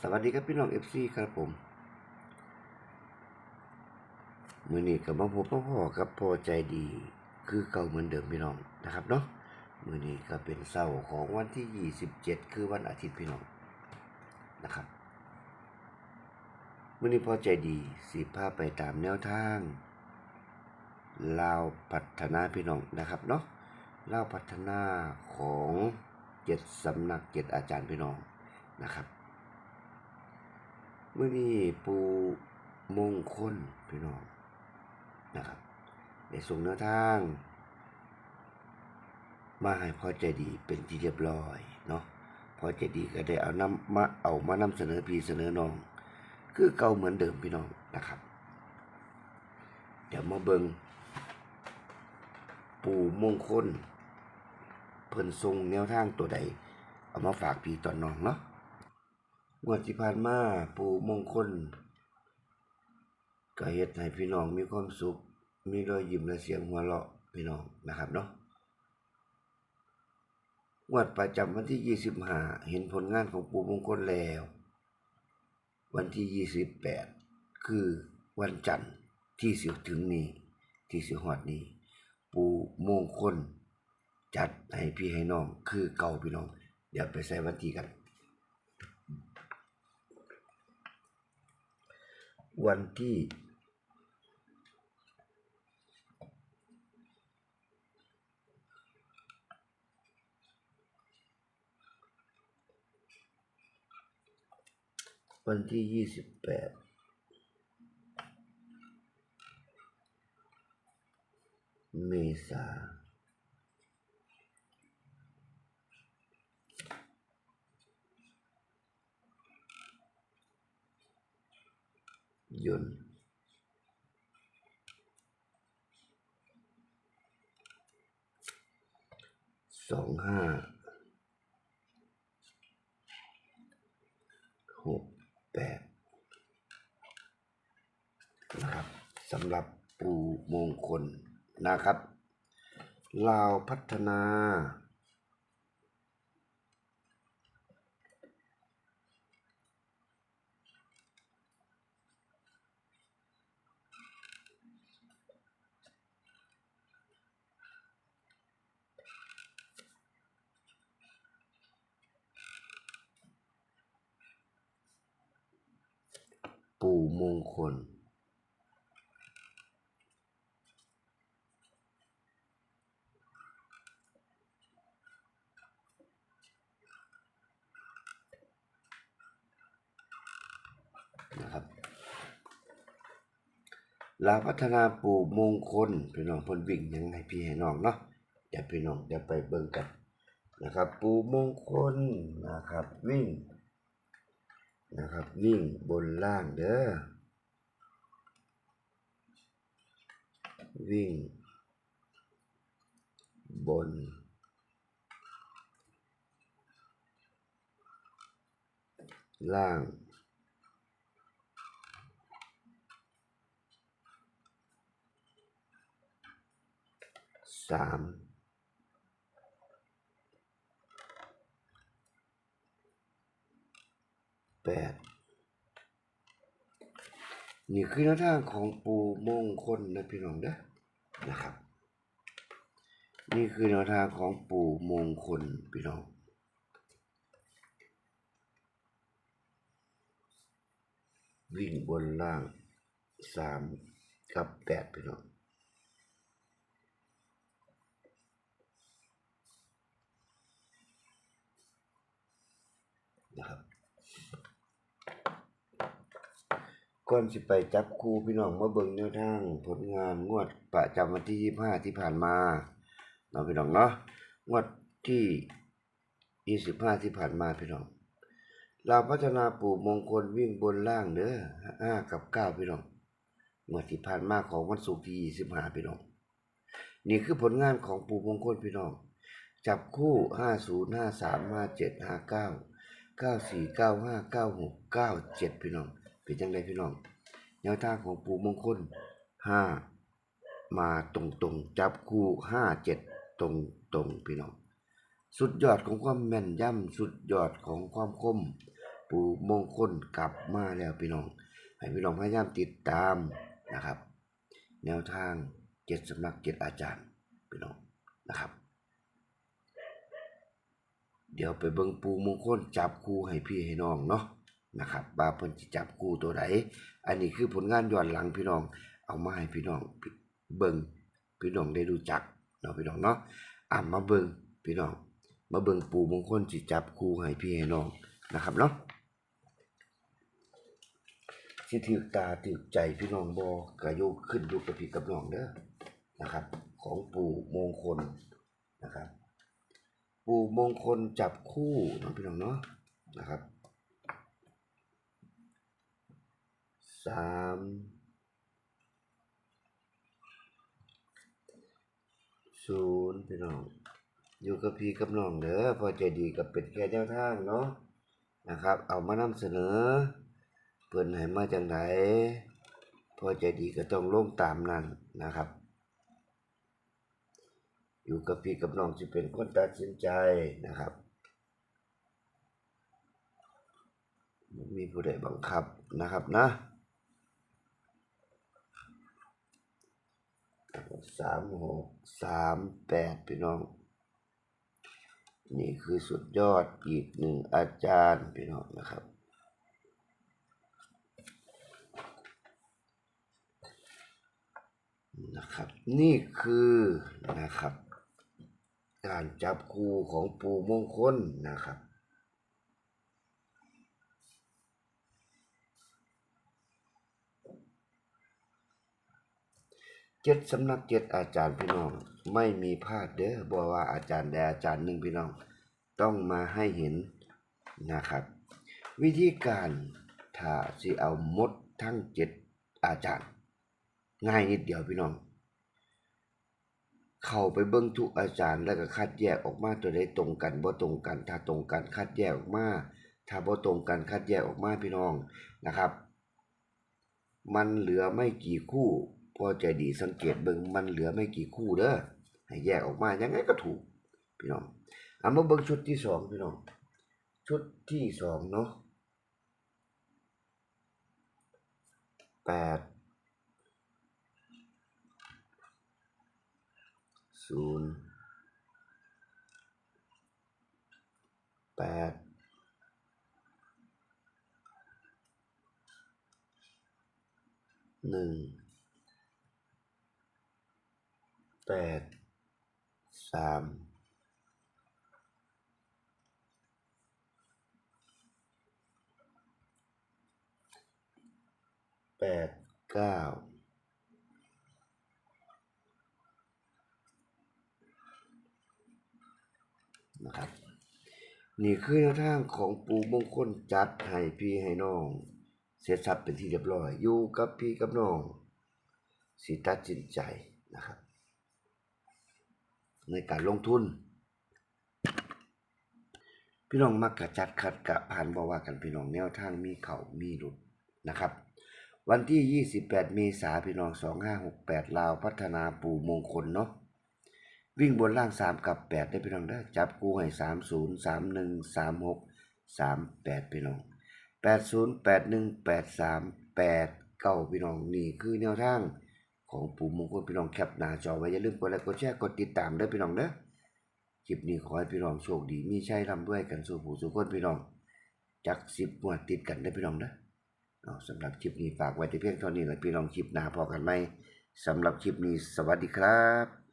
สวัสดีครับพี่น้องเอฟซีครับผมมือนี้กับมาพบพ่อพ่อกับพอใจดี คือเก่าเหมือนเดิมพี่น้องนะครับเนาะมือนี้ก็เป็นเสาร์ของวันที่ 27 คือวันอาทิตย์พี่น้องนะครับมือนี้พอใจดีสีภาพไปตามแนวทางลาวพัฒนาพี่น้องนะครับเนาะลาวพัฒนาของเจ็ดสำนักเจ็ดอาจารย์พี่น้องนะครับ เมื่อนี้ปูมงคลพี่น้องนะครับได้ส่งแนวทาง มาให้พอใจดีเป็นที่เรียบร้อยเนาะพอใจดีก็ได้เอานำมาเอามานำเสนอพี่เสนอน้อง คือเก่าเหมือนเดิมพี่น้องนะครับ เดี๋ยวมาเบิงปู่มงคล เพิ่นทรงแนวทางตัวใด เอามาฝากพี่ตอนน้องเนาะ งวดที่ผ่านมาปู่มงคลก็เฮ็ดให้พี่น้องมีความสุข มีรอยยิ้มและเสียงหัวเราะพี่น้องนะครับเนาะงวดประจำวันที่ 25 เห็นผลงานของปู่มงคลแล้ว วันที่ 28 คือวันจันทร์ที่สิบถึงนี้ ที่สิฮอดนี้ ปู่มงคล จัดให้พี่ให้น้อง คือเก่าพี่น้อง เดี๋ยวไปใส่วันที่กัน วันที่วันที่ยี่สิบแปดเมษา ยนต์สองห้าหกแปดนะครับสำหรับปูมงคลนะครับลาวพัฒนา ปู่มงคล นะครับลาพัฒนาปู่มงคลพี่น้องพนวิ่งยังให้พี่ให้น้องเนาะเดี๋ยวพี่น้องเดี๋ยวไปเบิ่งกันนะครับ ปู่มงคลนะครับวิ่ง นะครับ วิ่งบนล่างเด้อวิ่ง บน ล่าง สาม แปดนี่คือแนวทางของปูมงคลนะพี่น้องเด้อนะครับ นี่คือแนวทางของปู่มงคลพี่น้องวิ่งบนล่างสามกับแปดพี่น้อง นะครับ ก่อนสิไปจับคู่พี่น้องมาเบิ่งแนวทางผลงานงวดประจำวันที่ 25 ที่ผ่านมาเนาะพี่น้องเนาะงวดที่ 25 ที่ผ่านมาพี่น้องเราพัฒนาปู่มงคลวิ่งบนล่างเด้อ5กับ 9 พี่น้องงวดที่ผ่านมาของวันศุกร์ที่ 25 พี่น้อง นี่คือผลงานของปู่มงคลพี่น้อง จับคู่ 50 53 57 59เก้าสี่เก้าห้าเก้าหกเก้าเจ็ดพี่น้อง เป็นจังไดพี่น้องแนวทางของปู่มงคลห้ามาตรงตรงๆจับคู่ห้าเจ็ดตรงตรงพี่น้อง สุดยอดของความแม่นยำสุดยอดของความคม ปู่มงคลกลับมาแล้วพี่น้อง ให้พี่น้องพยายามติดตามนะครับ แนวทางเจ็ดสำนักเจ็ดอาจารย์พี่น้องนะครับ เดี๋ยวไปเบิ่งปูมงคลจับคู่ให้พี่ให้น้องเนาะ นะครับว่าเพิ่นสิจับคู่ตัวใดอันนี้คือผลงานย้อนหลังพี่น้อง เอามาให้พี่น้องเบิ่งพี่น้องได้รู้จักเนาะพี่น้องเนาะอะมาเบิ่งพี่น้อง มาเบิ่งปู่มงคลสิจับคู่ให้พี่ให้น้องนะครับเนาะสิถือตาถือใจพี่น้องบ่ก็อยู่ขึ้นอยู่กับพี่กับน้องเด้อนะครับ ของปู่มงคลนะครับ ปู่มงคลจับคู่เนาะพี่น้องเนาะนะครับ สามศูนย์พี่น้อง อยู่กับพี่กับน้องเด้อพอใจดีกับเป็นแค่แนวทางเนาะนะครับ เอามานำเสนอเพิ่นให้มาจังไดพอใจดีก็ต้องลงตามนั้นนะครับ อยู่กับพี่กับน้องจะเป็นคนตัดสินใจนะครับมีผู้ใดบังคับนะครับนะ สามหกสามแปดพี่น้อง นี่คือสุดยอดอีกหนึ่งอาจารย์พี่น้องนะครับนะครับนี่คือนะครับ การจับคู่ของปูมงคลนะครับ เจ็ดสำนักเจ็ดอาจารย์พี่น้อง ไม่มีพลาดเด้อบอกว่าอาจารย์ใดอาจารย์หนึ่งพี่น้อง ต้องมาให้เห็นนะครับ วิธีการถ้าสิเอามดทั้งเจ็ดอาจารย์ ง่ายนิดเดียวพี่น้อง เข้าไปเบิ่งทุกอาจารย์แล้วก็คัดแยกออกมาตัวใดตรงกันบ่ตรงกัน ถ้าตรงกันคัดแยกออกมาถ้าบ่ตรงกันคัดแยกออกมาพี่น้องนะครับ มันเหลือไม่กี่คู่ พอใจดีสังเกตเบิ่งมันเหลือไม่กี่คู่เด้อให้แยกออกมายังไงก็ถูกพี่น้องเอามาเบิ่งชุดที่สองพี่น้อง ชุดที่สองเนาะแปดศูนย์แปดหนึ่ง แปดสามแปดเก้านะครับ นี่คือแนวทางของปูมงคลจัดให้พี่ให้น้อง เสร็จสับเป็นที่เรียบร้อย อยู่กับพี่กับน้อง สิตัดสินใจนะครับ ในการลงทุน พี่น้องมักกะจัดคัดกะผ่านบ่ว่ากันพี่น้องแนวทางมีเขามีหลุดนะครับ วันที่ 28 เมษาพี่น้อง 2568 ลาวพัฒนาปู่มงคลเนาะวิ่งบนล่างสามกับแปดได้พี่น้องได้จับกูให้สามศูนย์สามหนึ่งสามหกสามแปดพี่น้องแปดศูนย์แปดหนึ่งแปดสามแปดเก้าพี่น้องนี่คือแนวทาง ของปู่มงคลพี่น้องแคปหน้าจอไว้อย่าลืมกดไลค์กดแชร์กดติดตามด้อพี่น้องเด้อคลิปนี้ขอให้พี่น้องโชคดีมีชัยร่ำด้วยกันสู่ผู้สู่คนพี่น้องจักสิบงวดติดกันได้พี่น้องเด้อเอาสำหรับคลิปนี้ฝากไว้ที่เพียงเท่านี้แหละพี่น้องคลิปหน้าพอกันไหมสำหรับคลิปนี้สวัสดีครับ